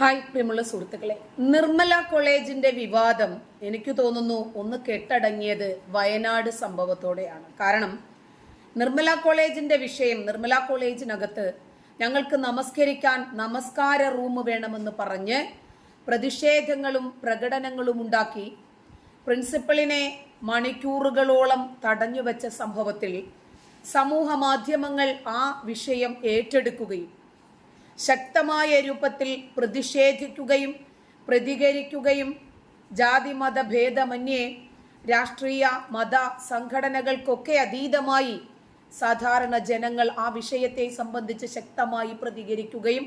Hi പ്രിയമുള്ള സുഹൃത്തുക്കളെ. നിർമ്മല കോളേജിന്റെ വിവാദം എനിക്ക് തോന്നുന്നു ഒന്ന് കെട്ടടങ്ങിയത് വയനാട് സംഭവത്തോടെയാണ്. കാരണം നിർമ്മല കോളേജിന്റെ വിഷയം നിർമ്മല കോളേജിനകത്ത് ഞങ്ങൾക്ക് നമസ്കരിക്കാൻ നമസ്കാര റൂം വേണമെന്ന് പറഞ്ഞ് പ്രതിഷേധങ്ങളും പ്രകടനങ്ങളും ഉണ്ടാക്കി പ്രിൻസിപ്പളിനെ മണിക്കൂറുകളോളം തടഞ്ഞുവെച്ച സംഭവത്തിൽ സമൂഹ മാധ്യമങ്ങൾ ആ വിഷയം ഏറ്റെടുക്കുകയും ശക്തമായ രൂപത്തിൽ പ്രതിഷേധിക്കുകയും പ്രതികരിക്കുകയും ജാതി മത ഭേദമന്യേ രാഷ്ട്രീയ മത സംഘടനകൾക്കൊക്കെ അതീതമായി സാധാരണ ജനങ്ങൾ ആ വിഷയത്തെ സംബന്ധിച്ച് ശക്തമായി പ്രതികരിക്കുകയും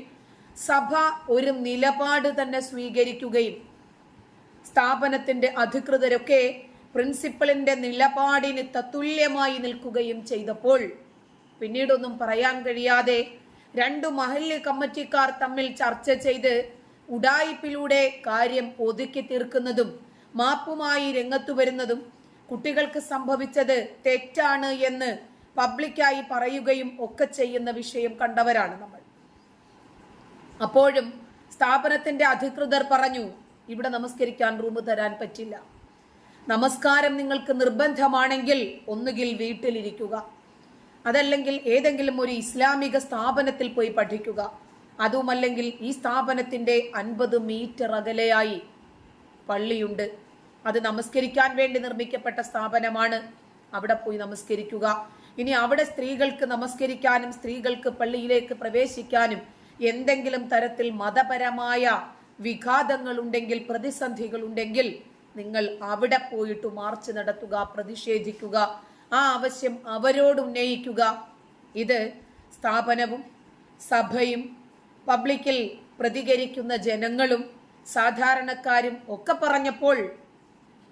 സഭ ഒരു നിലപാട് തന്നെ സ്വീകരിക്കുകയും സ്ഥാപനത്തിന്റെ അധികൃതരൊക്കെ പ്രിൻസിപ്പളിന്റെ നിലപാടിന് തത്തുല്യമായി നിൽക്കുകയും ചെയ്തപ്പോൾ പിന്നീടൊന്നും പറയാൻ കഴിയാതെ രണ്ടു മഹല്ല് കമ്മിറ്റിക്കാർ തമ്മിൽ ചർച്ച ചെയ്ത് ഉഡായിപ്പിലൂടെ കാര്യം ഒതുക്കി തീർക്കുന്നതും മാപ്പുമായി രംഗത്തു വരുന്നതും കുട്ടികൾക്ക് സംഭവിച്ചത് തെറ്റാണ് എന്ന് പബ്ലിക്കായി പറയുകയും ഒക്കെ ചെയ്യുന്ന വിഷയം കണ്ടവരാണ് നമ്മൾ. അപ്പോഴും സ്ഥാപനത്തിന്റെ അധികൃതർ പറഞ്ഞു ഇവിടെ നമസ്കരിക്കാൻ റൂം തരാൻ പറ്റില്ല. നമസ്കാരം നിങ്ങൾക്ക് നിർബന്ധമാണെങ്കിൽ ഒന്നുകിൽ വീട്ടിലിരിക്കുക. അതല്ലെങ്കിൽ ഏതെങ്കിലും ഒരു ഇസ്ലാമിക സ്ഥാപനത്തിൽ പോയി പഠിക്കുക. അതുമല്ലെങ്കിൽ ഈ സ്ഥാപനത്തിന്റെ അൻപത് മീറ്റർ അകലെയായി പള്ളിയുണ്ട്. അത് നമസ്കരിക്കാൻ വേണ്ടി നിർമ്മിക്കപ്പെട്ട സ്ഥാപനമാണ്. അവിടെ പോയി നമസ്കരിക്കുക. ഇനി അവിടെ സ്ത്രീകൾക്ക് നമസ്കരിക്കാനും സ്ത്രീകൾക്ക് പള്ളിയിലേക്ക് പ്രവേശിക്കാനും എന്തെങ്കിലും തരത്തിൽ മതപരമായ വിഘാതങ്ങൾ ഉണ്ടെങ്കിൽ പ്രതിസന്ധികൾ ഉണ്ടെങ്കിൽ നിങ്ങൾ അവിടെ പോയിട്ട് മാർച്ച് നടത്തുക പ്രതിഷേധിക്കുക. ആ ആവശ്യം അവരോട് ഉന്നയിക്കുക. ഇത് സ്ഥാപനവും സഭയും പബ്ലിക്കിൽ പ്രതികരിക്കുന്ന ജനങ്ങളും സാധാരണക്കാരും ഒക്കെ പറഞ്ഞപ്പോൾ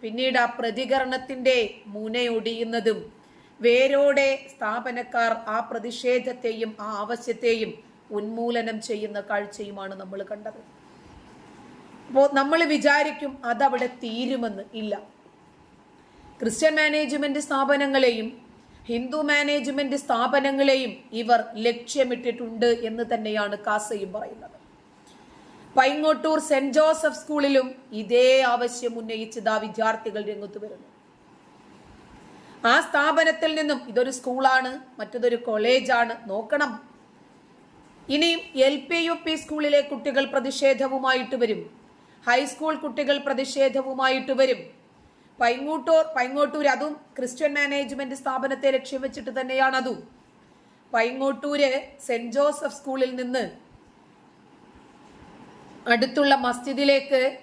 പിന്നീട് ആ പ്രതികരണത്തിന്റെ മുനയൊടിയുന്നതും വേരോടെ സ്ഥാപനക്കാർ ആ പ്രതിഷേധത്തെയും ആ ആവശ്യത്തെയും ഉന്മൂലനം ചെയ്യുന്ന കാഴ്ചയുമാണ് നമ്മൾ കണ്ടത്. അപ്പോൾ നമ്മൾ വിചാരിക്കും അതവിടെ തീരുമെന്ന്. ഇല്ല. ക്രിസ്ത്യൻ മാനേജ്മെന്റ് സ്ഥാപനങ്ങളെയും ഹിന്ദു മാനേജ്മെന്റ് സ്ഥാപനങ്ങളെയും ഇവർ ലക്ഷ്യമിട്ടിട്ടുണ്ട് എന്ന് തന്നെയാണ് കാസയും പറയുന്നത്. പൈങ്ങോട്ടൂർ സെന്റ് ജോസഫ് സ്കൂളിലും ഇതേ ആവശ്യം ഉന്നയിച്ചത് ആ വിദ്യാർത്ഥികൾ രംഗത്ത് വരുന്നു. ആ സ്ഥാപനത്തിൽ നിന്നും ഇതൊരു സ്കൂളാണ് മറ്റതൊരു കോളേജാണ്. നോക്കണം. ഇനിയും എൽ പി യു പി സ്കൂളിലെ കുട്ടികൾ പ്രതിഷേധവുമായിട്ട് വരും. ഹൈസ്കൂൾ കുട്ടികൾ പ്രതിഷേധവുമായിട്ട് വരും. പൈങ്ങോട്ടൂർ പൈങ്ങോട്ടൂർ അതും ക്രിസ്ത്യൻ മാനേജ്മെന്റ് സ്ഥാപനത്തെ ലക്ഷ്യം വെച്ചിട്ട് തന്നെയാണ് അതും. പൈങ്ങോട്ടൂര് സെന്റ് ജോസഫ് സ്കൂളിൽ നിന്ന് അടുത്തുള്ള മസ്ജിദിലേക്ക്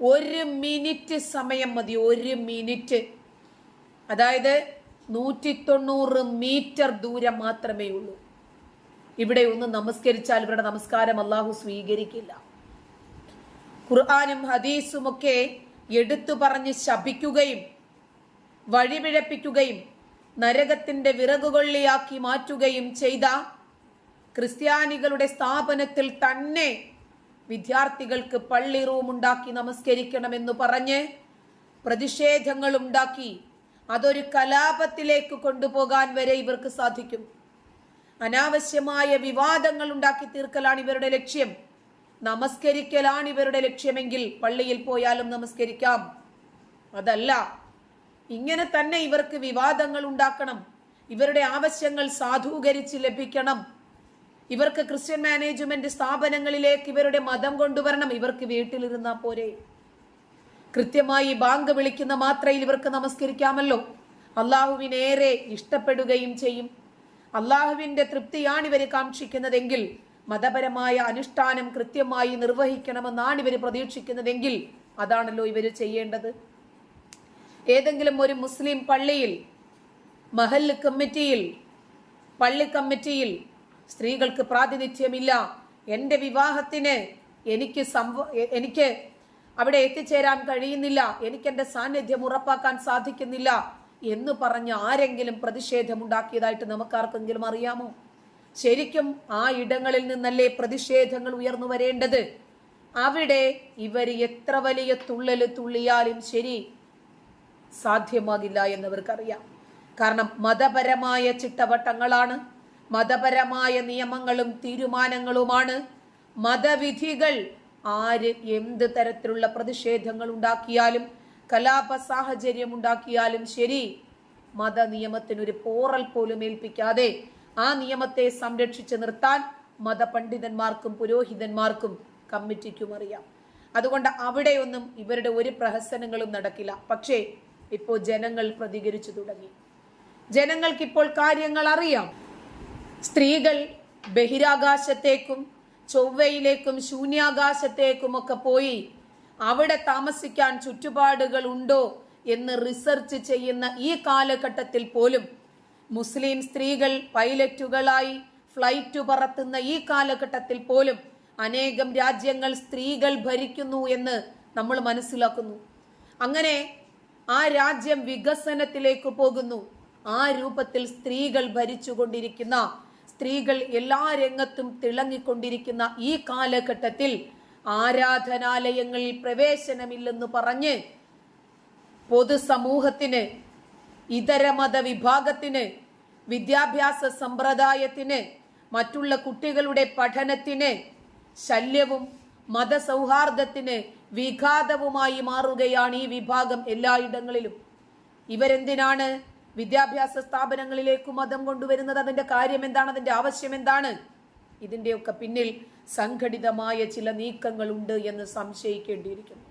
ഒരു മിനിറ്റ് സമയം മതി ഒരു മിനിറ്റ്. അതായത് നൂറ്റി തൊണ്ണൂറ് മീറ്റർ ദൂരം മാത്രമേ ഉള്ളൂ. ഇവിടെ ഒന്ന് നമസ്കരിച്ചാൽ ഇവരുടെ നമസ്കാരം അള്ളാഹു സ്വീകരിക്കില്ല. ഖുർആാനും ഹദീസുമൊക്കെ എടുത്തു പറഞ്ഞ് ശപിക്കുകയും വഴിപിഴപ്പിക്കുകയും നരകത്തിന്റെ വിറകുകൊള്ളിയാക്കി മാറ്റുകയും ചെയ്ത ക്രിസ്ത്യാനികളുടെ സ്ഥാപനത്തിൽ തന്നെ വിദ്യാർത്ഥികൾക്ക് പള്ളി റൂം ഉണ്ടാക്കി നമസ്കരിക്കണമെന്ന് പറഞ്ഞ് പ്രതിഷേധങ്ങൾ ഉണ്ടാക്കി അതൊരു കലാപത്തിലേക്ക് കൊണ്ടുപോകാൻ വരെ ഇവർക്ക് സാധിക്കും. അനാവശ്യമായ വിവാദങ്ങൾ ഉണ്ടാക്കി തീർക്കലാണ് ഇവരുടെ ലക്ഷ്യം. നമസ്കരിക്കലാണ് ഇവരുടെ ലക്ഷ്യമെങ്കിൽ പള്ളിയിൽ പോയാലും നമസ്കരിക്കാം. അതല്ല ഇങ്ങനെ തന്നെ ഇവർക്ക് വിവാദങ്ങൾ ഉണ്ടാക്കണം. ഇവരുടെ ആവശ്യങ്ങൾ സാധൂകരിച്ച് ലഭിക്കണം. ഇവർക്ക് ക്രിസ്ത്യൻ മാനേജ്മെന്റ് സ്ഥാപനങ്ങളിലേക്ക് ഇവരുടെ മതം കൊണ്ടുവരണം. ഇവർക്ക് വീട്ടിലിരുന്നാൽ പോരെ. കൃത്യമായി ബാങ്ക് വിളിക്കുന്ന മാത്രയിൽ ഇവർക്ക് നമസ്കരിക്കാമല്ലോ. അള്ളാഹുവിനേറെ ഇഷ്ടപ്പെടുകയും ചെയ്യും. അള്ളാഹുവിന്റെ തൃപ്തിയാണ് ഇവർ കാക്ഷിക്കുന്നതെങ്കിൽ മതപരമായ അനുഷ്ഠാനം കൃത്യമായി നിർവഹിക്കണമെന്നാണ് ഇവർ പ്രതീക്ഷിക്കുന്നതെങ്കിൽ അതാണല്ലോ ഇവർ ചെയ്യേണ്ടത്. ഏതെങ്കിലും ഒരു മുസ്ലിം പള്ളിയിൽ മഹല്ല് കമ്മിറ്റിയിൽ പള്ളി കമ്മിറ്റിയിൽ സ്ത്രീകൾക്ക് പ്രാതിനിധ്യമില്ല. എന്റെ വിവാഹത്തിന് എനിക്ക് സംഭവ എനിക്ക് അവിടെ എത്തിച്ചേരാൻ കഴിയുന്നില്ല. എനിക്ക് എന്റെ സാന്നിധ്യം ഉറപ്പാക്കാൻ സാധിക്കുന്നില്ല എന്ന് പറഞ്ഞ് ആരെങ്കിലും പ്രതിഷേധമുണ്ടാക്കിയതായിട്ട് നമുക്കാർക്കെങ്കിലും അറിയാമോ? ശരിക്കും ആ ഇടങ്ങളിൽ നിന്നല്ലേ പ്രതിഷേധങ്ങൾ ഉയർന്നു വരേണ്ടത്? അവിടെ ഇവർ എത്ര വലിയ തുള്ളൽ തുള്ളിയാലും ശരി സാധ്യമാകില്ല എന്നവർക്കറിയാം. കാരണം മതപരമായ ചിട്ടവട്ടങ്ങളാണ് മതപരമായ നിയമങ്ങളും തീരുമാനങ്ങളുമാണ്. മതവിധികൾ ആര് എന്ത് തരത്തിലുള്ള പ്രതിഷേധങ്ങൾ ഉണ്ടാക്കിയാലും കലാപ സാഹചര്യം ഉണ്ടാക്കിയാലും ശരി മത നിയമത്തിനൊരു പോറൽ പോലും ഏൽപ്പിക്കാതെ ആ നിയമത്തെ സംരക്ഷിച്ച് നിർത്താൻ മതപണ്ഡിതന്മാർക്കും പുരോഹിതന്മാർക്കും കമ്മിറ്റിക്കും അറിയാം. അതുകൊണ്ട് അവിടെയൊന്നും ഇവരുടെ ഒരു പ്രഹസനങ്ങളും നടക്കില്ല. പക്ഷേ ഇപ്പോൾ ജനങ്ങൾ പ്രതികരിച്ചു തുടങ്ങി. ജനങ്ങൾക്കിപ്പോൾ കാര്യങ്ങൾ അറിയാം. സ്ത്രീകൾ ബഹിരാകാശത്തേക്കും ചൊവ്വയിലേക്കും ശൂന്യാകാശത്തേക്കും ഒക്കെ പോയി അവിടെ താമസിക്കാൻ ചുറ്റുപാടുകൾ ഉണ്ടോ എന്ന് റിസർച്ച് ചെയ്യുന്ന ഈ കാലഘട്ടത്തിൽ പോലും മുസ്ലിം സ്ത്രീകൾ പൈലറ്റുകളായി ഫ്ലൈറ്റ് പറത്തുന്ന ഈ കാലഘട്ടത്തിൽ പോലും അനേകം രാജ്യങ്ങൾ സ്ത്രീകൾ ഭരിക്കുന്നു എന്ന് നമ്മൾ മനസ്സിലാക്കുന്നു. അങ്ങനെ ആ രാജ്യം വികസനത്തിലേക്ക് പോകുന്നു. ആ രൂപത്തിൽ സ്ത്രീകൾ ഭരിച്ചുകൊണ്ടിരിക്കുന്ന സ്ത്രീകൾ എല്ലാ രംഗത്തും തിളങ്ങിക്കൊണ്ടിരിക്കുന്ന ഈ കാലഘട്ടത്തിൽ ആരാധനാലയങ്ങളിൽ പ്രവേശനമില്ലെന്ന് പറഞ്ഞ് പൊതുസമൂഹത്തിന് ഇതര മത വിഭാഗത്തിന് വിദ്യാഭ്യാസ സമ്പ്രദായത്തിന് മറ്റുള്ള കുട്ടികളുടെ പഠനത്തിന് ശല്യവും മതസൗഹാർദ്ദത്തിന് വിഘാതവുമായി മാറുകയാണ് ഈ വിഭാഗം എല്ലായിടങ്ങളിലും. ഇവരെന്തിനാണ് വിദ്യാഭ്യാസ സ്ഥാപനങ്ങളിലേക്ക് മതം കൊണ്ടുവരുന്നത്? അതിന്റെ കാര്യം എന്താണ് അതിന്റെ ആവശ്യം എന്താണ് ഇതിന്റെയൊക്കെ പിന്നിൽ സംഘടിതമായ ചില നീക്കങ്ങളുണ്ട് എന്ന് സംശയിക്കേണ്ടിയിരിക്കുന്നു.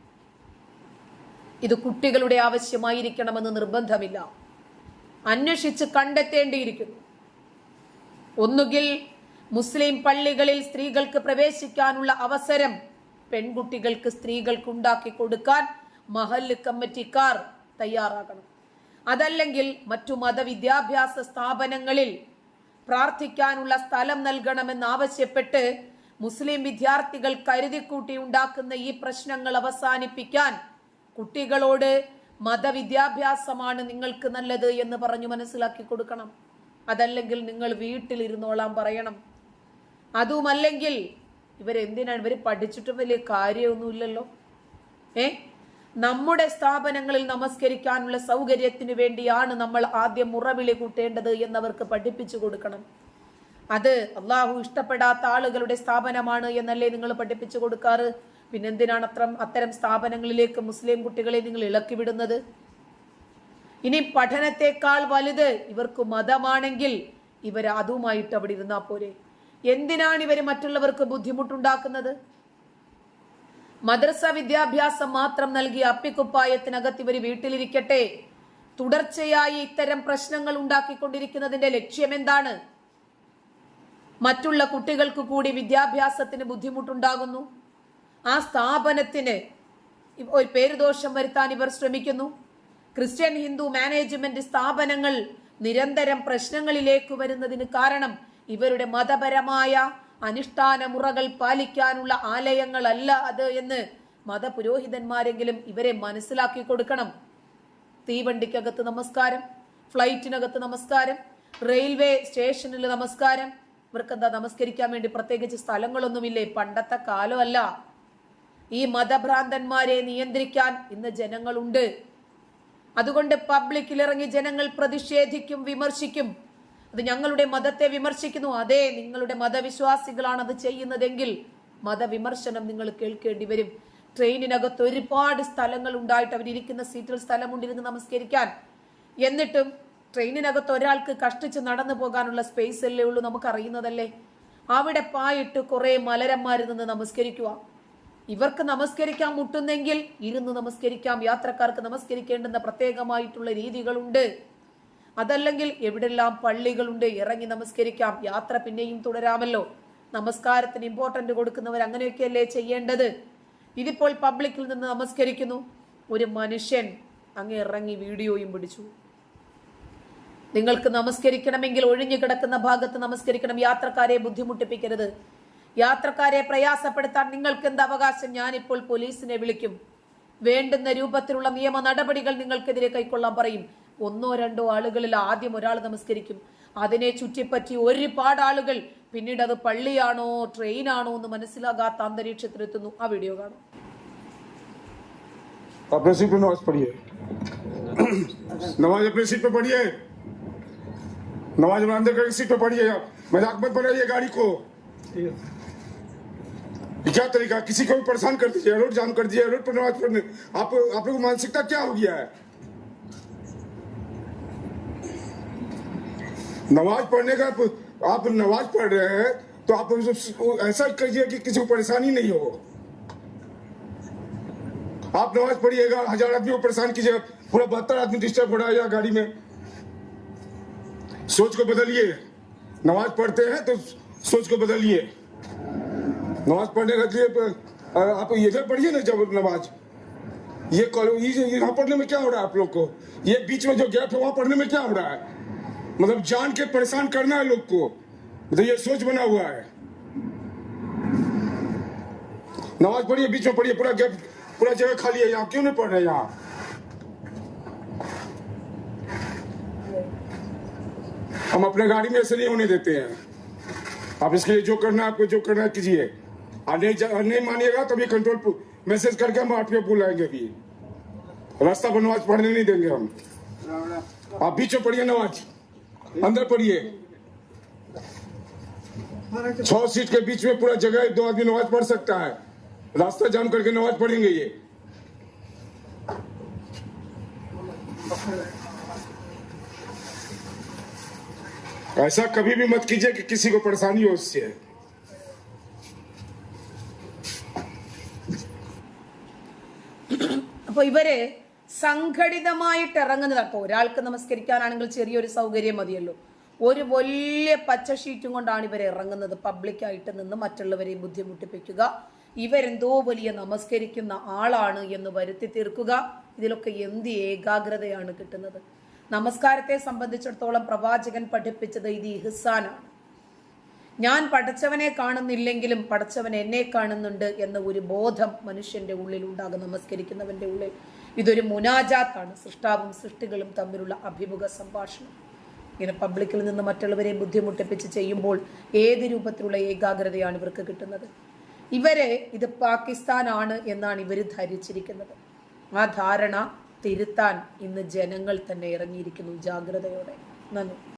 ഇത് കുട്ടികളുടെ ആവശ്യമായിരിക്കണമെന്ന് നിർബന്ധമില്ല. അന്വേഷിച്ച് കണ്ടെത്തേണ്ടിയിരിക്കുന്നു. ഒന്നുകിൽ മുസ്ലിം പള്ളികളിൽ സ്ത്രീകൾക്ക് പ്രവേശിക്കാനുള്ള അവസരം പെൺകുട്ടികൾക്ക് സ്ത്രീകൾക്ക് ഉണ്ടാക്കി കൊടുക്കാൻ മഹല്ല് കമ്മിറ്റിക്കാർ തയ്യാറാകണം. അതല്ലെങ്കിൽ മറ്റു മതവിദ്യാഭ്യാസ സ്ഥാപനങ്ങളിൽ പ്രാർത്ഥിക്കാനുള്ള സ്ഥലം നൽകണമെന്നാവശ്യപ്പെട്ട് മുസ്ലിം വിദ്യാർത്ഥികൾ കരുതിക്കൂട്ടി ഉണ്ടാക്കുന്ന ഈ പ്രശ്നങ്ങൾ അവസാനിപ്പിക്കാൻ കുട്ടികളോട് മതവിദ്യാഭ്യാസമാണ് നിങ്ങൾക്ക് നല്ലത് എന്ന് പറഞ്ഞു മനസ്സിലാക്കി കൊടുക്കണം. അതല്ലെങ്കിൽ നിങ്ങൾ വീട്ടിലിരുന്നോളാം പറയണം. അതുമല്ലെങ്കിൽ ഇവരെന്തിനാണ്? ഇവർ പഠിച്ചിട്ടും വലിയ കാര്യമൊന്നുമില്ലല്ലോ. ഏ? നമ്മുടെ സ്ഥാപനങ്ങളിൽ നമസ്കരിക്കാനുള്ള സൗകര്യത്തിന് വേണ്ടിയാണ് നമ്മൾ ആദ്യം മുറവിളി കൂട്ടേണ്ടത് എന്നവർക്ക് പഠിപ്പിച്ചു കൊടുക്കണം. അത് അള്ളാഹു ഇഷ്ടപ്പെടാത്ത ആളുകളുടെ സ്ഥാപനമാണ് എന്നല്ലേ നിങ്ങൾ പഠിപ്പിച്ചു കൊടുക്കാറ്? പിന്നെന്തിനാണ് അത്ര അത്തരം സ്ഥാപനങ്ങളിലേക്ക് മുസ്ലിം കുട്ടികളെ നിങ്ങൾ ഇളക്കി വിടുന്നത്? ഇനി പഠനത്തെക്കാൾ വലുത് ഇവർക്ക് മതമാണെങ്കിൽ ഇവർ അതുമായിട്ട് അവിടെ ഇരുന്നാ പോരെ. എന്തിനാണ് ഇവർ മറ്റുള്ളവർക്ക് ബുദ്ധിമുട്ടുണ്ടാക്കുന്നത്? മദ്രസ വിദ്യാഭ്യാസം മാത്രം നൽകിയ അപ്പിക്കുപ്പായത്തിനകത്ത് ഇവർ വീട്ടിലിരിക്കട്ടെ. തുടർച്ചയായി ഇത്തരം പ്രശ്നങ്ങൾ ഉണ്ടാക്കിക്കൊണ്ടിരിക്കുന്നതിന്റെ ലക്ഷ്യം എന്താണ് മറ്റുള്ള കുട്ടികൾക്ക് കൂടി വിദ്യാഭ്യാസത്തിന് ബുദ്ധിമുട്ടുണ്ടാകുന്നു. ആ സ്ഥാപനത്തിന് ഒരു പേരുദോഷം വരുത്താൻ ഇവർ ശ്രമിക്കുന്നു. ക്രിസ്ത്യൻ ഹിന്ദു മാനേജ്മെന്റ് സ്ഥാപനങ്ങൾ നിരന്തരം പ്രശ്നങ്ങളിലേക്ക് വരുന്നതിന് കാരണം ഇവരുടെ മതപരമായ അനുഷ്ഠാന മുറകൾ പാലിക്കാനുള്ള ആലയങ്ങളല്ല അത് എന്ന് മതപുരോഹിതന്മാരെങ്കിലും ഇവരെ മനസ്സിലാക്കി കൊടുക്കണം. തീവണ്ടിക്കകത്ത് നമസ്കാരം ഫ്ലൈറ്റിനകത്ത് നമസ്കാരം റെയിൽവേ സ്റ്റേഷനിൽ നമസ്കാരം. ഇവർക്കെന്താ നമസ്കരിക്കാൻ വേണ്ടി പ്രത്യേകിച്ച് സ്ഥലങ്ങളൊന്നുമില്ലേ? പണ്ടത്തെ കാലമല്ല. ഈ മതഭ്രാന്തന്മാരെ നിയന്ത്രിക്കാൻ ഇന്ന് ജനങ്ങളുണ്ട്. അതുകൊണ്ട് പബ്ലിക്കിൽ ഇറങ്ങി ജനങ്ങൾ പ്രതിഷേധിക്കും വിമർശിക്കും. അത് ഞങ്ങളുടെ മതത്തെ വിമർശിക്കുന്നു. അതെ നിങ്ങളുടെ മതവിശ്വാസികളാണ് അത് ചെയ്യുന്നതെങ്കിൽ മതവിമർശനം നിങ്ങൾ കേൾക്കേണ്ടി വരും. ട്രെയിനിനകത്ത് ഒരുപാട് സ്ഥലങ്ങൾ ഉണ്ടായിട്ട് അവരിയ്ക്കുന്ന സീറ്റിൽ സ്ഥലമുണ്ടിരുന്ന് നമസ്കരിക്കാൻ. എന്നിട്ടും ട്രെയിനിനകത്ത് ഒരാൾക്ക് കഷ്ടിച്ച് നടന്നു പോകാനുള്ള സ്പേസ് അല്ലേ ഉള്ളൂ നമുക്കറിയുന്നതല്ലേ? അവിടെ പായിട്ട് കുറെ മലരന്മാരിൽ നിന്ന് നമസ്കരിക്കുക. ഇവർക്ക് നമസ്കരിക്കാൻ മുട്ടുന്നെങ്കിൽ ഇരുന്ന് നമസ്കരിക്കാം. യാത്രക്കാർക്ക് നമസ്കരിക്കേണ്ടുന്ന പ്രത്യേകമായിട്ടുള്ള രീതികളുണ്ട്. അതല്ലെങ്കിൽ എവിടെല്ലാം പള്ളികളുണ്ട് ഇറങ്ങി നമസ്കരിക്കാം. യാത്ര പിന്നെയും തുടരാമല്ലോ. നമസ്കാരത്തിന് ഇമ്പോർട്ടന്റ് കൊടുക്കുന്നവർ അങ്ങനെയൊക്കെയല്ലേ ചെയ്യേണ്ടത്? ഇതിപ്പോൾ പബ്ലിക്കിൽ നിന്ന് നമസ്കരിക്കുന്നു. ഒരു മനുഷ്യൻ അങ്ങ് ഇറങ്ങി വീഡിയോയും പിടിച്ചു. നിങ്ങൾക്ക് നമസ്കരിക്കണമെങ്കിൽ ഒഴിഞ്ഞു കിടക്കുന്ന ഭാഗത്ത് നമസ്കരിക്കണം. യാത്രക്കാരെ ബുദ്ധിമുട്ടിപ്പിക്കരുത്. യാത്രക്കാരെ പ്രയാസപ്പെടുത്താൻ നിങ്ങൾക്ക് എന്ത് അവകാശം ഞാനിപ്പോൾ പോലീസിനെ വിളിക്കും വേണ്ടുന്ന രൂപത്തിലുള്ള നിയമ നടപടികൾ നിങ്ങൾക്കെതിരെ കൈക്കൊള്ളാൻ പറയും ഒന്നോ രണ്ടോ ആളുകളിൽ ആദ്യം ഒരാൾ നമസ്കരിക്കും അതിനെ ചുറ്റിപ്പറ്റി ഒരുപാട് ആളുകൾ പിന്നീട് അത് പള്ളിയാണോ ട്രെയിനാണോ എന്ന് മനസ്സിലാകാത്ത അന്തരീക്ഷത്തിലെത്തുന്നു ആ വീഡിയോ കാണും अपने सीट पे नमाज पढ़िए नमाज अपने सीट पे पढ़िए नमाज अपने अंदर करके सीट पे पढ़िए मजाक मत बनाइए गाड़ी को ये क्या तरीका किसी को भी परेशान कर दीजिए रोड जाम कर दीजिए रोड पर नमाज़ पढ़ने आप आप लोग मानसिकता क्या हो गया है? नमाज़ पढ़ने का आप- आप नमाज़ पढ़ रहे हैं तो आप ऐसा करिए कि किसी को परेशानी नहीं हो। आप नमाज़ पढ़िएगा, हज़ार आदमी को परेशान कीजिएगा, पूरा बहत्तर आदमी डिस्टर्ब हो रहा है गाड़ी में। सोच को बदलिए। नमाज़ पढ़ते हैं तो सोच को बदलिए। नमाज़ पढ़ने के लिए आप इधर पढ़िए ना जब नमाज़। ये ये यहाँ पढ़ने में क्या हो रहा है आप लोग को? ये बीच में जो गैप है, वहाँ पढ़ने में क्या हो रहा है? मतलब जान के परेशान करना है लोग को। मतलब ये सोच बना हुआ है। नमाज़ पढ़िए, बीच में पढ़िए, पूरा गैप पूरा जगह खाली है यहाँ। क्यों नहीं पढ़ रहे यहाँ? हम अपने गाड़ी में ऐसे नहीं होने देते हैं। आप इसके लिए जो करना है, आपको जो करना है, कीजिए। नहीं नहीं मानिएगा तभी कंट्रोल मैसेज करके हम आठ पे बुलाएँगे अभी रास्ता नमाज़ पढ़ने नहीं देंगे हम। आप बीच में पढ़िए नवाज़। अंदर पढ़िए। छह सीट के बीच में पूरा जगह दो आदमी नमाज़ पढ़ सकता है। रास्ता जाम करके नमाज़ पढ़ेंगे ये। ऐसा कभी भी मत कीजिए कि किसी को परेशानी हो उससे। അപ്പൊ ഇവർ സംഘടിതമായിട്ട് ഇറങ്ങുന്നത് അപ്പൊ ഒരാൾക്ക് നമസ്കരിക്കാനാണെങ്കിൽ ചെറിയൊരു സൗകര്യം മതിയല്ലോ. ഒരു വലിയ പച്ച ഷീറ്റും കൊണ്ടാണ് ഇവർ ഇറങ്ങുന്നത്. പബ്ലിക്കായിട്ട് നിന്ന് മറ്റുള്ളവരെ ബുദ്ധിമുട്ടിപ്പിക്കുക. ഇവരെന്തോ വലിയ നമസ്കരിക്കുന്ന ആളാണ് എന്ന് വരുത്തി തീർക്കുക. ഇതിലൊക്കെ എന്ത് ഏകാഗ്രതയാണ് കിട്ടുന്നത്? നമസ്കാരത്തെ സംബന്ധിച്ചിടത്തോളം പ്രവാചകൻ പഠിപ്പിച്ചത് ഇത് ഇഹ്സാനാണ്. ഞാൻ പഠിച്ചവനെ കാണുന്നില്ലെങ്കിലും പഠിച്ചവൻ എന്നെ കാണുന്നുണ്ട് എന്ന ഒരു ബോധം മനുഷ്യന്റെ ഉള്ളിൽ ഉണ്ടാകും നമസ്കരിക്കുന്നവന്റെ ഉള്ളിൽ. ഇതൊരു മുനാജാത്താണ്. സൃഷ്ടാവും സൃഷ്ടികളും തമ്മിലുള്ള അഭിമുഖ സംഭാഷണം. ഇങ്ങനെ പബ്ലിക്കിൽ നിന്ന് മറ്റുള്ളവരെ ബുദ്ധിമുട്ടിപ്പിച്ച് ചെയ്യുമ്പോൾ ഏത് രൂപത്തിലുള്ള ഏകാഗ്രതയാണ് ഇവർക്ക് കിട്ടുന്നത്? ഇവരെ ഇത് പാകിസ്ഥാനാണ് എന്നാണ് ഇവർ ധരിച്ചിരിക്കുന്നത്. ആ ധാരണ തിരുത്താൻ ഇന്ന് ജനങ്ങൾ തന്നെ ഇറങ്ങിയിരിക്കുന്നു ജാഗ്രതയോടെ. നന്ദി.